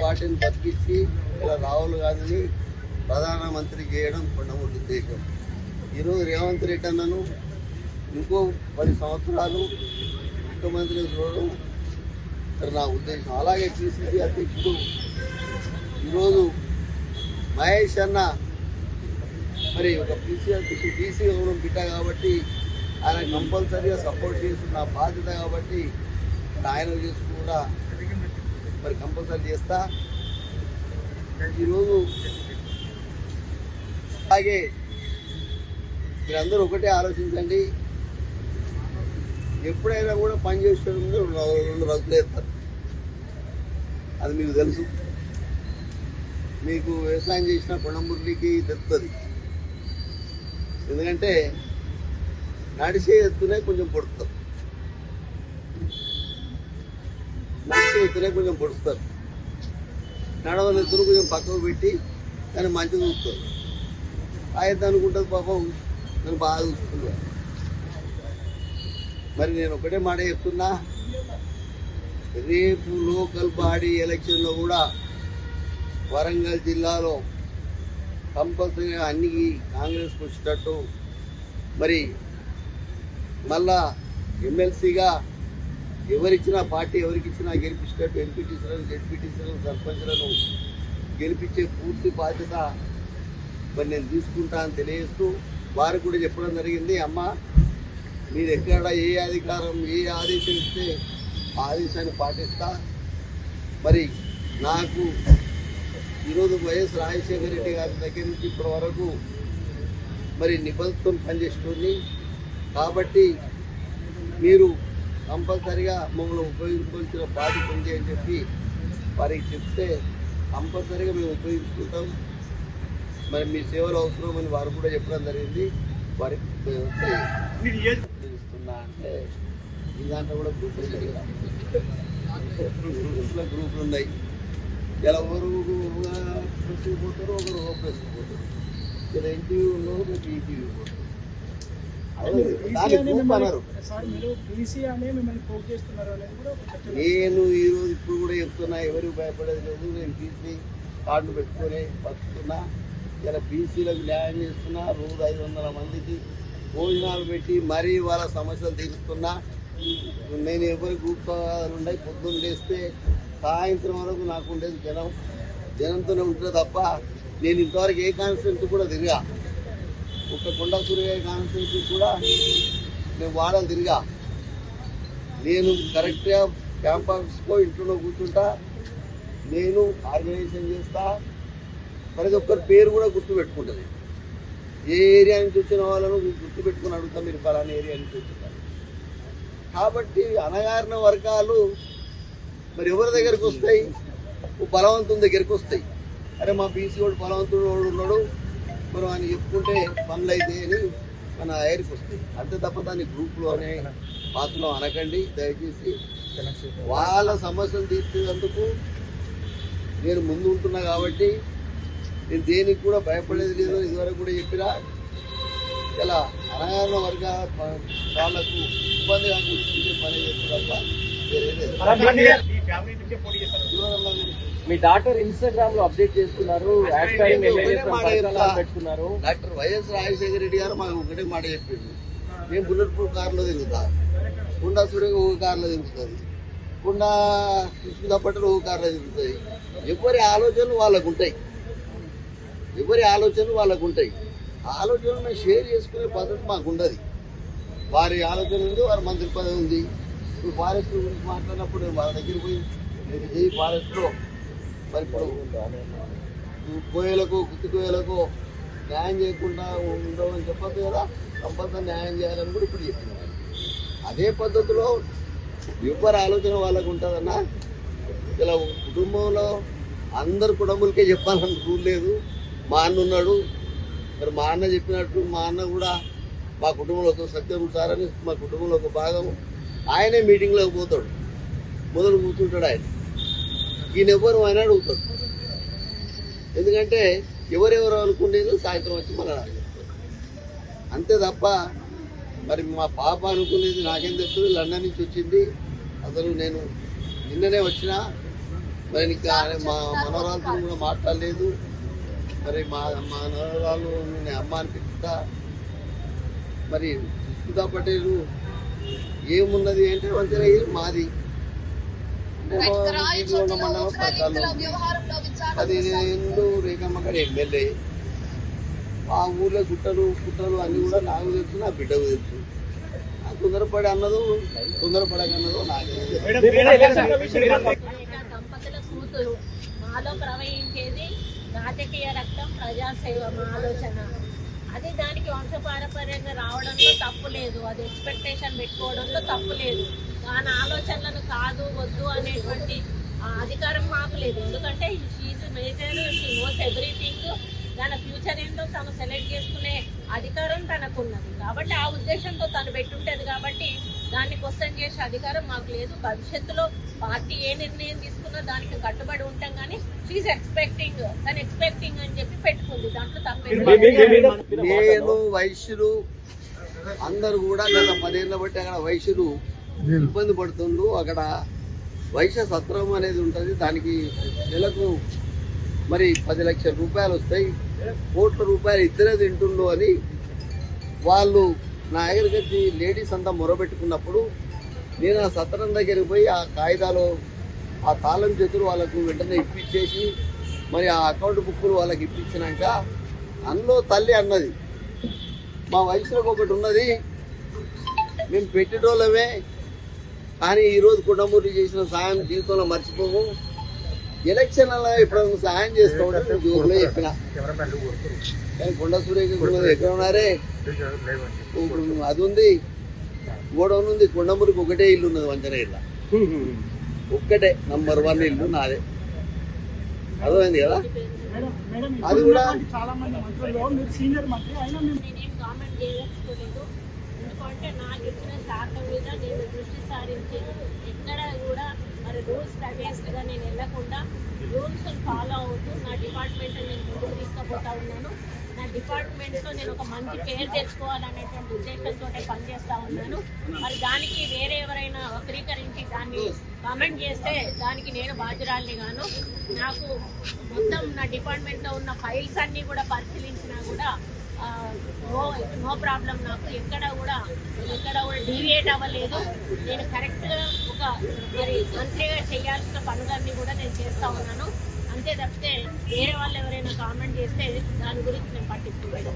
పార్టీని బతికించి ఇలా రాహుల్ గాంధీని ప్రధానమంత్రి చేయడం కొండమూరి ఉద్దేశం. ఈరోజు రేవంత్ రెడ్డి అన్నను ఇంకో పది సంవత్సరాలు ముఖ్యమంత్రి చూడడం నా ఉద్దేశం. అలాగే టీసీసీ అధ్యక్షుడు ఈరోజు మహేష్ అన్న మరి ఒక పీసీ అధ్యక్షుడు బీసీ గౌరవం బిడ్డ కాబట్టి ఆయన కంపల్సరీగా సపోర్ట్ చేస్తున్న బాధ్యత కాబట్టి ఆయన చేసి కూడా వాళ్ళు కంపల్సరీ చేస్తా. ఈరోజు అలాగే మీరందరూ ఒకటే ఆలోచించండి. ఎప్పుడైనా కూడా పని చేసే ముందు రెండు రెండు రద్దులు వేస్తారు అది మీకు తెలుసు. మీకు వ్యవసాయం చేసిన కొండమురళికి తెలుస్తుంది. ఎందుకంటే నడిచే ఎత్తునే కొంచెం పొడుస్తారు నడిచే కొంచెం పొడుస్తారు నడవని ఇద్దరు కొంచెం పక్కకు పెట్టి దాన్ని మంచి చూస్తారు ఆయన అనుకుంటుంది పాపం నేను బాగా చూసుకున్నాను మరి నేను ఒకటే మాట చెప్తున్నా రేపు లోకల్ బాడీ ఎలక్షన్లో కూడా వరంగల్ జిల్లాలో కంపల్సరీగా అన్ని కాంగ్రెస్కి వచ్చేటట్టు మరి మళ్ళా ఎమ్మెల్సీగా ఎవరిచ్చినా పార్టీ ఎవరికి ఇచ్చినా గెలిపించేటట్టు ఎంపీటీసీలను జెడ్పీటీసీలను సర్పంచ్లను గెలిపించే పూర్తి బాధ్యత మరి నేను తీసుకుంటా అని తెలియజేస్తూ వారు కూడా చెప్పడం జరిగింది. అమ్మ మీరు ఎక్కడ ఏ అధికారం ఏ ఆదేశం ఇస్తే ఆ ఆదేశాన్ని పాటిస్తా. మరి నాకు ఈరోజు వైఎస్ రాజశేఖర రెడ్డి గారి దగ్గర నుంచి ఇప్పటి వరకు మరి నిబంధనతో పనిచేస్తుంది కాబట్టి మీరు కంపల్సరిగా మమ్మల్ని ఉపయోగించుకోవాల్సిన బాధ్యత ఉంది అని చెప్పి వారికి చెప్తే కంపల్సరిగా మేము ఉపయోగించుకుంటాం. మరి మీ సేవలు అవసరం అని వారు కూడా చెప్పడం జరిగింది. వారికి ఇస్తున్నా అంటే ఈ దాంట్లో కూడా గ్రూపులు గ్రూపులో గ్రూపులు ఉన్నాయి. ఇలా ఒకరు ప్రెస్కి పోతారు ఒకరు ఓ ప్రెస్కి పోతారు ఇలా ఎన్టీవీ ఉన్నారు మీకు ఈటీవీ పోతారు. నేను ఈరోజు ఇప్పుడు కూడా చెప్తున్నా ఎవరికి భయపడేది లేదు. నేను బీసీ కార్డు పెట్టుకొని బతుకుతున్నా. ఇలా బీసీలకు న్యాయం చేస్తున్నా. రోజు ఐదు వందల మందికి భోజనాలు పెట్టి మరీ వాళ్ళ సమస్యలు తీరుస్తున్నా. నేను ఎవరి గ్రూప్ ఉన్నాయి పొద్దున్న లేస్తే సాయంత్రం వరకు నాకు ఉండేది జనం. జనంతోనే ఉంటుంది తప్ప నేను ఇంతవరకు ఏ కాన్స్టిట్యూన్సీ కూడా తిరిగా. ఒక కొండ సూర్య కాన్స్టిట్యూన్సీ కూడా నేను వాడలు తిరిగా. నేను కరెక్ట్గా క్యాంప్ ఆఫీస్కో ఇంట్లో కూర్చుంటా. నేను ఆర్గనైజేషన్ చేస్తా. ప్రతి ఒక్కరి పేరు కూడా గుర్తుపెట్టుకుంటుంది ఏ ఏరియా నుంచి వచ్చిన వాళ్ళను గుర్తుపెట్టుకుని అడుగుతా మీరు ఫలానా ఏరియా నుంచి వచ్చుంటారు కాబట్టి అనగారిన వర్గాలు మరి ఎవరి దగ్గరికి వస్తాయి? బలవంతుని దగ్గరికి వస్తాయి. అరే మా బీసీ వాడు బలవంతుడు వాడు ఉన్నాడు. మనం అని చెప్పుకుంటే పనులు అయితే అని మన ఐరికి వస్తాయి అంతే తప్ప దాన్ని గ్రూప్లో అనే మాత్రం అనకండి దయచేసి. వాళ్ళ సమస్యలు తీర్చేందుకు నేను ముందు ఉంటున్నా కాబట్టి నేను దేనికి కూడా భయపడేది లేదు ఇదివరకు కూడా చెప్పినా. ఇలా అనగారిన వర్గ వాళ్ళకు ఇబ్బంది కాకుండా పని చేస్తే తప్ప వేరే ఈ. మీ డాక్టర్ ఇన్స్టాగ్రామ్లో అప్డేట్ చేస్తున్నారు. పెట్టుకున్నారు డాక్టర్ వైఎస్ రాజశేఖర రెడ్డి గారు మాకు ఒకటే మాట చెప్పిండు. నేను బుల్లెట్ ప్రూఫ్ కార్లో తిరుగుతా. కుండా సూర్య ఒక కార్లో తిరుగుతుంది. కుండా కృష్ణ పట్టలు ఒక కార్లో తిరుగుతుంది ఎవరి ఆలోచనలు వాళ్ళకు ఉంటాయి. ఎవరి ఆలోచనలు వాళ్ళకు ఉంటాయి. ఆలోచనలు షేర్ చేసుకునే పద్ధతి మాకు ఉండదు. వారి ఆలోచన ఉంది వారి మంత్రి పదవి ఉంది. ఇప్పుడు ఫారెస్ట్ గురించి మాట్లాడినప్పుడు వాళ్ళ దగ్గర పోయి నేను చేయి ఫారెస్ట్లో మరి ఇప్పుడు కోయలకు గుత్తి న్యాయం చేయకుండా ఉండమని చెప్పదు కదా. కంపల్సరీ న్యాయం చేయాలని కూడా ఇప్పుడు చెప్తున్నారు అదే పద్ధతిలో ఎవరి ఆలోచన వాళ్ళకు ఉంటుందన్నా? ఇలా కుటుంబంలో అందరు కుటుంబులకే చెప్పాలని రూల్ లేదు. మా అన్న ఉన్నాడు. మరి మా అన్న చెప్పినట్టు మా అన్న కూడా మా కుటుంబంలో ఒక సత్యం సారని మా కుటుంబంలో ఒక భాగం. ఆయనే మీటింగ్లోకి పోతాడు. మొదలు కూర్చుంటాడు ఆయన. ఈయనెవ్వరు ఆయన అడుగుతాడు. ఎందుకంటే ఎవరెవరు అనుకునేది సాయంత్రం వచ్చి మన అంతే తప్ప మరి మా పాప అనుకునేది నాకేం తెలుస్తుంది లండన్ నుంచి వచ్చింది. అసలు నేను నిన్ననే వచ్చిన మరి ఇంకా మా మనవరాలతో కూడా మాట్లాడలేదు. మరి మా మా మనవరాలు నేను అమ్మ అనిపిస్తా. మరి సుధా పటేలు ఏమున్నది అంటే వంచనగిరి మాది. మండలం పథకాలు అది నేను రేఖమ్మ గారు ఎమ్మెల్యే. ఆ ఊర్లో గుట్టలు గుట్టలు అన్ని కూడా నాకు తెలుసు నా బిడ్డకు తెలుసు. ఆ తొందరపడి అన్నదో తొందరపడక అన్నదో నాకు దంపతుల కూతురు మాలో ప్రవహించేది రాజకీయ రక్తం ప్రజాసేవ మా ఆలోచన. అది దానికి వంశపారపర్యంగా రావడంలో తప్పు లేదు. అది ఎక్స్పెక్టేషన్ పెట్టుకోవడంలో తప్పు లేదు. దాని ఆలోచనలను కాదు వద్దు అనేటువంటి ఆ అధికారం మాకు లేదు. ఎందుకంటే she's major she knows everything దాని ఫ్యూచర్ ఏంటో తను సెలెక్ట్ చేసుకునే అధికారం తనకున్నది. కాబట్టి ఆ ఉద్దేశంతో తను పెట్టుంటది కాబట్టి దాన్ని క్వశ్చన్ చేసే అధికారం మాకు లేదు. భవిష్యత్తులో పార్టీ ఏ నిర్ణయం తీసుకున్నా దానికి కట్టుబడి ఉంటాం కానీ షీఈ్ ఎక్స్పెక్టింగ్ తను ఎక్స్పెక్టింగ్ అని చెప్పి పెట్టుకుంది. దాంట్లో తప్పేం నేను వైశ్యులు అందరు కూడా గత పదేళ్ళ బట్టి అక్కడ వైశ్యులు ఇబ్బంది పడుతుండ్రు. అక్కడ వైశ్య సత్రం అనేది ఉంటుంది. దానికి నెలకు మరి పది లక్షల రూపాయలు వస్తాయి. కోట్ల రూపాయలు ఇద్దరే తింటుండ్రు అని వాళ్ళు నా దగ్గరికి లేడీస్ అంతా మొరబెట్టుకున్నప్పుడు నేను ఆ సత్రం దగ్గరికి పోయి ఆ కాగితాలు ఆ తాళం చేతులు వాళ్ళకు వెంటనే ఇప్పించేసి మరి ఆ అకౌంట్ బుక్కులు వాళ్ళకి ఇప్పించినాక అందులో తల్లి అన్నది మా వయసులోకి ఒకటి ఉన్నది మేము పెట్టేటోళ్ళమే కానీ ఈరోజు కుండమూరి చేసిన సాయం జీవితంలో మర్చిపోము. ఎలక్షన్లలో ఎప్పుడైనా సాయం చేసుకోవడం జోకులో చెప్పిన. కానీ కొండ సూర్య ఎక్కడ ఉన్నారే. ఇప్పుడు అది ఉంది. గోడౌన్ ఉంది. కొండమూరికి ఒకటే ఇల్లు ఉన్నది వంచనగిరిలో ఒక్కటే. నంబర్ వన్ ఇల్లు నాదే. అర్థమైంది కదా? అది కూడా- చాలా మంది సీనియర్ మంత్రి అయినా ఎందుకంటే నాకు ఇచ్చిన శాతం మీద నేను దృష్టి సారించి ఎక్కడ కూడా మరి రూల్స్ అగేన్స్ట్గా నేను వెళ్ళకుండా రూల్స్ ఫాలో అవుతూ నా డిపార్ట్మెంట్ నేను ముందుకు తీసుకుపోతా ఉన్నాను. నా డిపార్ట్మెంట్లో నేను ఒక మంచి పేరు తెచ్చుకోవాలనేటువంటి ఉద్దేశంతో పనిచేస్తూ ఉన్నాను. మరి దానికి వేరే ఎవరైనా వక్రీకరించి దాన్ని కామెంట్ చేస్తే దానికి నేను బాధ్యురాలిని గాను. నాకు మొత్తం నా డిపార్ట్మెంట్లో ఉన్న ఫైల్స్ అన్నీ కూడా పరిశీలించినా కూడా నో ప్రాబ్లం నాకు. ఎక్కడ కూడా ఎక్కడ కూడా డీవియేట్ అవ్వలేదు. నేను కరెక్ట్గా ఒక మరి మంత్రిగా చేయాల్సిన పనులన్నీ కూడా నేను చేస్తూ ఉన్నాను. అంతే తప్పితే వేరే వాళ్ళు ఎవరైనా కామెంట్ చేస్తే దాని గురించి నేను పట్టించుకోలేదు.